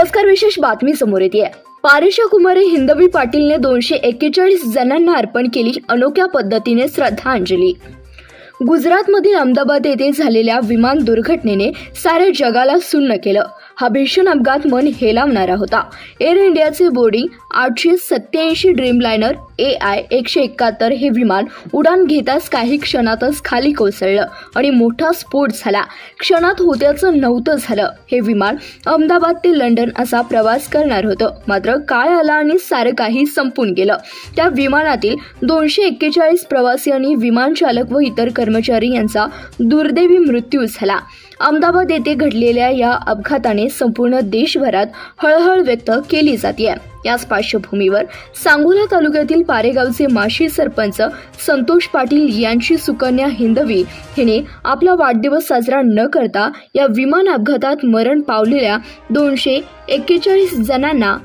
नमस्कार विशेष बातमी समोर येते. पारिशा कुमारी हिंदवी पाटीलने दोनशे एक्केचाळीस जणांना अर्पण केली अनोख्या पद्धतीने श्रद्धांजली. गुजरातमधील अहमदाबाद येथे झालेल्या विमान दुर्घटनेने साऱ्या जगाला सुन्न केलं. हा भीषण अपघात मन हेलावणारा होता. एअर इंडियाचे बोर्डिंग आठशे सत्याऐंशी ड्रीमलायनर ए आय एकशे एकाहत्तर हे विमान उडान घेताच काही क्षणातच खाली कोसळलं आणि मोठा स्फोट झाला. क्षणात होत्याचं नव्हतं झालं. हे विमान अहमदाबाद ते लंडन असा प्रवास करणार होतं. मात्र काळ आला आणि सारं काही संपून गेलं. त्या विमानातील दोनशे एक्केचाळीस प्रवासी आणि विमान चालक व इतर कर्मचारी यांचा दुर्दैवी मृत्यू झाला. अहमदाबाद येथे घडलेल्या या अपघाताने संपूर्ण देशभरात हळहळ व्यक्त केली जाते. याच पार्श्वभूमीवर सांगोला तालुक्यातील पारेगावचे माशी सरपंच संतोष पाटील यांची सुकन्या हिंदवी हिने आपला वाढदिवस साजरा न करता या विमान अपघातात मरण पावलेल्या दोनशे एक्केचाळीस जणांना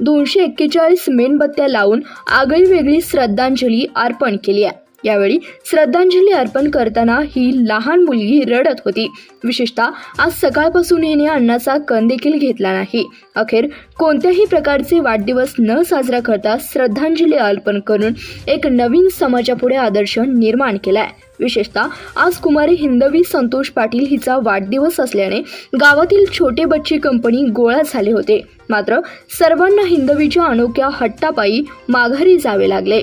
दोनशे एक्केचाळीस मेणबत्त्या लावून आगळीवेगळी श्रद्धांजली अर्पण केली आहे. यावेळी श्रद्धांजली अर्पण करताना ही लहान मुलगी रडत होती. विशेषतः आज सकाळपासून हिने अन्नाचा कण देखील घेतला नाही. अखेर कोणत्याही प्रकारचे वाढदिवस न साजरा करता श्रद्धांजली अर्पण करून एक नवीन समाजापुढे आदर्श निर्माण केलाय. विशेषतः आज कुमारी हिंदवी संतोष पाटील हिचा वाढदिवस असल्याने गावातील छोटे बच्चे कंपनी गोळा झाले होते. मात्र सर्वांना हिंदवीच्या अनोख्या हट्टापायी माघारी जावे लागले.